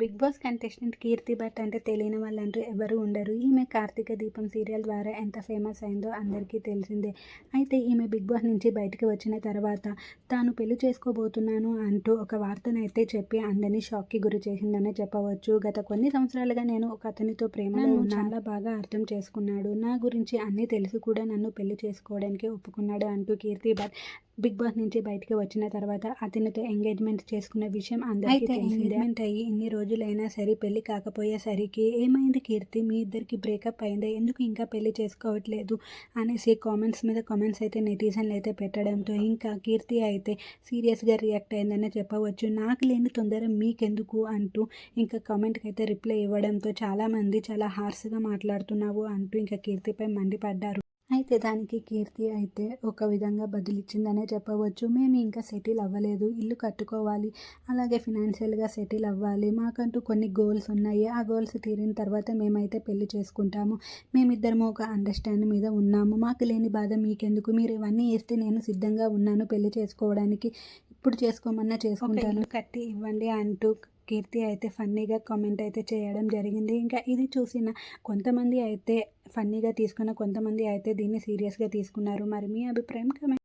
Big Boss contestant Keerthi Bhat అంటే తెలియని వాళ్ళంటూ ఎవరు ఉండరు. ఈమె కార్తీక దీపం సీరియల్ ద్వారా ఎంత ఫేమస్ అయిందో అందరికీ తెలిసిందే. అయితే ఈమె బిగ్ బాస్ నుంచి బయటకు వచ్చిన తర్వాత తాను పెళ్ళి చేసుకోబోతున్నాను అంటూ ఒక వార్తనైతే చెప్పి అందరినీ షాక్కి గురి చేసిందనే చెప్పవచ్చు. గత కొన్ని సంవత్సరాలుగా నేను ఒక అతనితో ఉన్నాను. చాలా బాగా అర్థం చేసుకున్నాడు. నా గురించి అన్నీ తెలిసి కూడా నన్ను పెళ్ళి చేసుకోవడానికి ఒప్పుకున్నాడు అంటూ కీర్తి భట్ బిగ్ బాస్ నుంచి బయటకు వచ్చిన తర్వాత అతనితో ఎంగేజ్మెంట్ చేసుకున్న విషయం అందరికీ ఎంగేజ్మెంట్ అయ్యి ఇన్ని రోజులైనా సరే పెళ్ళి కాకపోయేసరికి ఏమైంది కీర్తి? మీ ఇద్దరికి బ్రేకప్ అయిందా? ఎందుకు ఇంకా పెళ్ళి చేసుకోవట్లేదు? అనేసి కామెంట్స్ మీద కామెంట్స్ అయితే నెటిజన్లు అయితే పెట్టడంతో ఇంకా కీర్తి అయితే సీరియస్గా రియాక్ట్ అయిందనే చెప్పవచ్చు. నాకు లేని తొందర మీకెందుకు? అంటూ ఇంకా కామెంట్కి అయితే రిప్లై ఇవ్వడంతో చాలామంది చాలా హార్స్గా మాట్లాడుతున్నావు అంటూ ఇంకా కీర్తిపై మండిపడ్డారు. అయితే దానికి కీర్తి అయితే ఒక విధంగా బదులిచ్చిందనే చెప్పవచ్చు. మేము ఇంకా సెటిల్ అవ్వలేదు. ఇల్లు కట్టుకోవాలి. అలాగే ఫినాన్షియల్గా సెటిల్ అవ్వాలి. మాకంటూ కొన్ని గోల్స్ ఉన్నాయి. ఆ గోల్స్ తీరిన తర్వాత మేమైతే పెళ్ళి చేసుకుంటాము. మేమిద్దరము ఒక అండర్స్టాండ్ మీద ఉన్నాము. మాకు లేని బాధ మీకెందుకు? మీరు ఇవన్నీ వేస్తే నేను సిద్ధంగా ఉన్నాను. పెళ్ళి చేసుకోవడానికి. ఇప్పుడు చేసుకోమన్నా చేసుకుంటాను. కట్టి ఇవ్వండి అంటూ కీర్తి అయితే ఫన్నీగా కామెంట్ అయితే చేయడం జరిగింది. ఇంకా ఇది చూసిన కొంతమంది అయితే ఫన్నీగా తీసుకున్న కొంతమంది అయితే దీన్ని సీరియస్గా తీసుకున్నారు. మరి మీ అభిప్రాయం కమెంట్